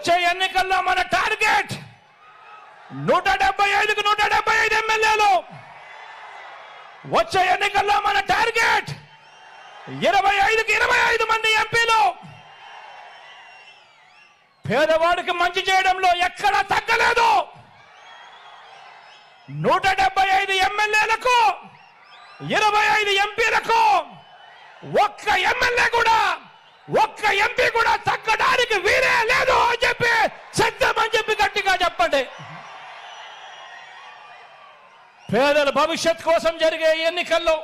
వచ్చే ఎన్నికల్లో మన టార్గెట్ నూట డెబ్బై ఐదుకు నూట డెబ్బై ఐదు ఎమ్మెల్యేలు. వచ్చే ఎన్నికల్లో మన టార్గెట్ ఇరవై ఐదుకి ఇరవై ఐదు మంది ఎంపీలు. పేదవాడికి మంచి చేయడంలో ఎక్కడా తగ్గలేదు. నూట డెబ్బై ఐదు ఎమ్మెల్యేలకు ఇరవై ఐదు ఎంపీలకు ఒక్క ఎమ్మెల్యే కూడా ఒక్క ఎంపీ కూడా తగ్గడానికి వీరే లేదు అని చెప్పి సిద్ధమని చెప్పి గట్టిగా చెప్పండి. పేదల భవిష్యత్ కోసం జరిగే ఎన్నికల్లో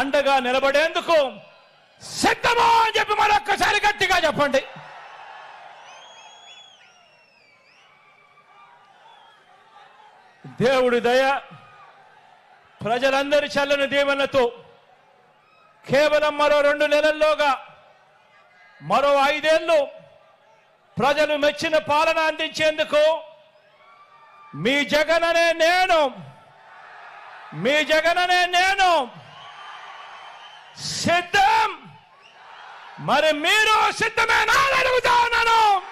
అండగా నిలబడేందుకు సిద్ధమా అని చెప్పి మరొక్కసారి గట్టిగా చెప్పండి. దేవుడి దయ ప్రజలందరి చల్లని దీవెనతో కేవలం మరో రెండు నెలల్లోగా మరో ఐదేళ్ళు ప్రజలు మెచ్చిన పాలన అందించేందుకు మీ జగననే నేను మీ జగననే నేను సిద్ధం. మరి మీరు సిద్ధమేనా అని అడుగుతా ఉన్నాను.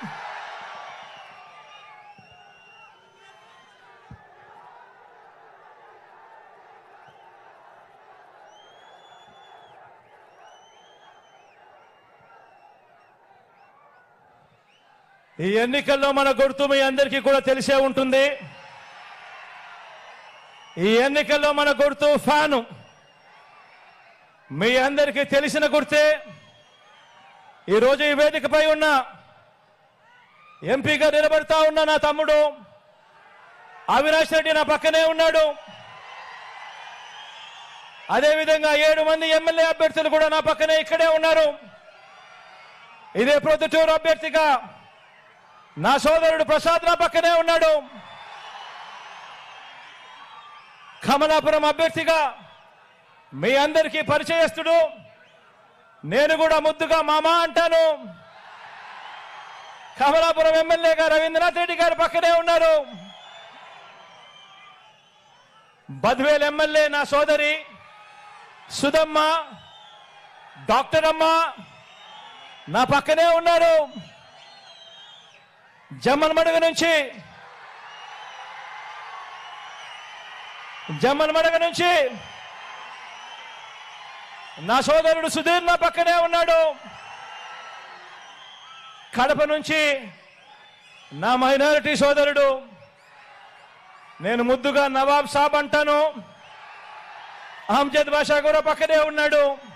ఈ ఎన్నికల్లో మన గుర్తు మీ అందరికీ కూడా తెలిసే ఉంటుంది. ఈ ఎన్నికల్లో మన గుర్తు ఫ్యాను. మీ అందరికీ తెలిసిన గుర్తే ఈరోజు ఈ వేదికపై ఉన్న ఎంపీగా నిలబడతా ఉన్న నా తమ్ముడు అవినాష్ రెడ్డి నా పక్కనే ఉన్నాడు. అదేవిధంగా ఏడు మంది ఎమ్మెల్యే అభ్యర్థులు కూడా నా పక్కనే ఇక్కడే ఉన్నారు. ఇదే ప్రొద్దుటూరు అభ్యర్థిగా నా సోదరుడు ప్రసాద్ నా పక్కనే ఉన్నాడు. కమలాపురం అభ్యర్థిగా మీ అందరికీ పరిచయస్తుడు. నేను కూడా ముద్దుగా మామ అంటాను. కమలాపురం ఎమ్మెల్యేగా రవీంద్రనాథ్ రెడ్డి గారు పక్కనే ఉన్నారు. బద్వేల్ ఎమ్మెల్యే నా సోదరి సుధమ్మ డాక్టర్ అమ్మ నా పక్కనే ఉన్నారు. జమ్మన్మడుగు నుంచి. జమ్మన్మడుగు నుంచి. నా సోదరుడు సుధీర్ నా పక్కనే ఉన్నాడు. కడప నుంచి నా మైనారిటీ సోదరుడు. నేను ముద్దుగా నవాబ్ సాబ్ అంటాను. అహ్మద్ బాషా కూడా పక్కనే ఉన్నాడు.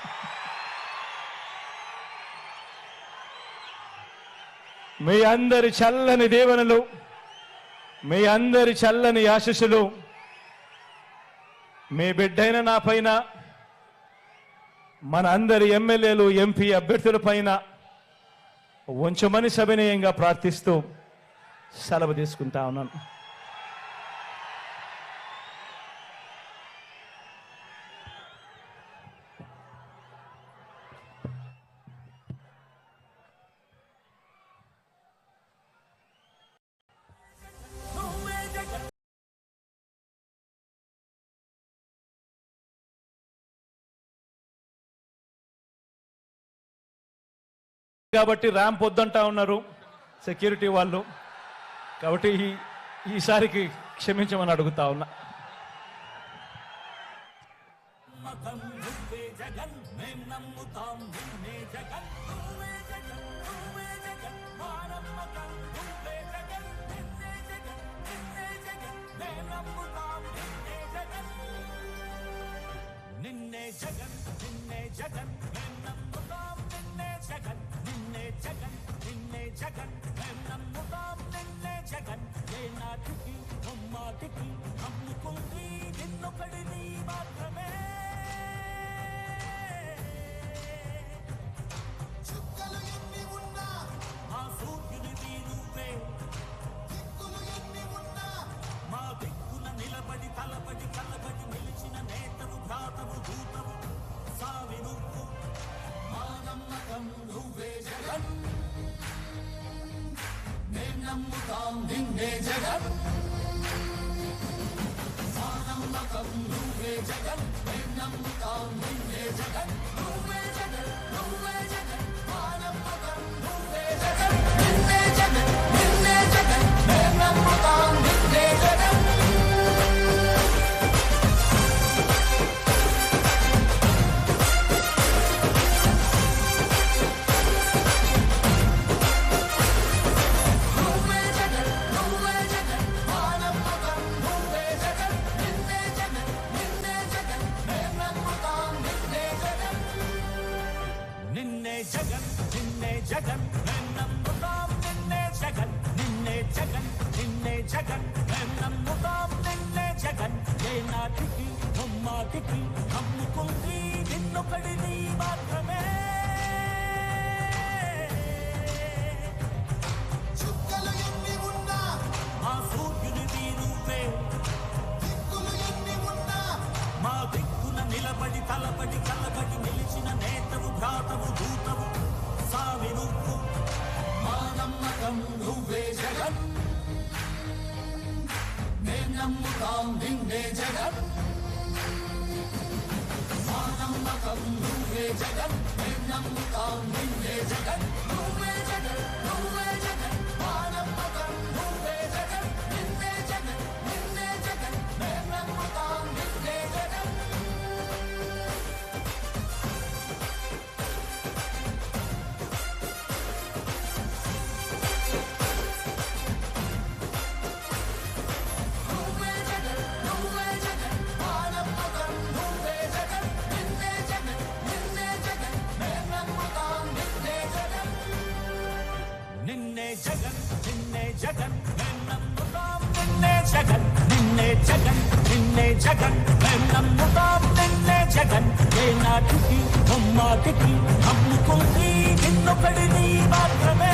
మీ అందరి చల్లని దీవెనలు మీ అందరి చల్లని ఆశీస్సులు మీ బిడ్డైన నా పైన మన అందరి ఎమ్మెల్యేలు ఎంపీ అభ్యర్థుల పైన ఉంచమని సవినయంగా ప్రార్థిస్తూ సెలవు తీసుకుంటా ఉన్నాను. కాబట్టి ర్యాంప్ వద్దంటా ఉన్నారు సెక్యూరిటీ వాళ్ళు. కాబట్టి ఈ- ఈసారికి క్షమించమని అడుగుతా ఉన్నా. నిన్నే జగన్ నిన్నే జగన్ మానవు దూతవు సావి నువ్వు. మా నమ్మకం నువ్వే జగన్. మేం నమ్ముతాం నిన్నే జగన్. మా నువ్వే జగన్. మేం నమ్ముతాం నిన్నే జగన్. జగన్ ఏ నాటికి ముమ్మాటికి నమ్ముకుంది నిన్నొకడిని మాత్రమే చుక్కలు ఎన్ని ఉన్నా మా సూర్యునిది నువ్వే దిక్కులు ఎన్ని ఉన్నా మా దిక్కున నిలబడి తలబడి కలబడి నిలిచిన నేతవు భ్రాతవు దూతవు సావి నువ్వు మా నమ్మకం నువ్వే జగన్ నమ్ముతాం నిన్నే జగన్. మా నమ్మకం నువ్వే జగన్. నమ్ముతాం నిన్నే జగన్. నువ్వే జగన్ నువ్వే జగన్. జగన్ నిన్నే జగన్ మేం నమ్ముతాం నిన్నే జగన్. ఏ నాటికి ముమ్మాటికి నమ్ముకుంది నిన్నొకడిని మాత్రమే.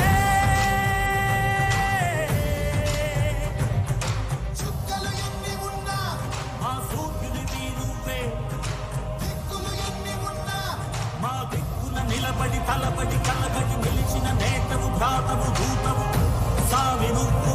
చుక్కలు ఎన్ని ఉన్నా మా సూర్యునిది నువ్వే దిక్కులు ఎన్ని ఉన్నా మా దిక్కున నిలబడి తలబడి కలబడి నిలిచిన నేతవు భ్రాతవు దూతవు సామి నువ్వు.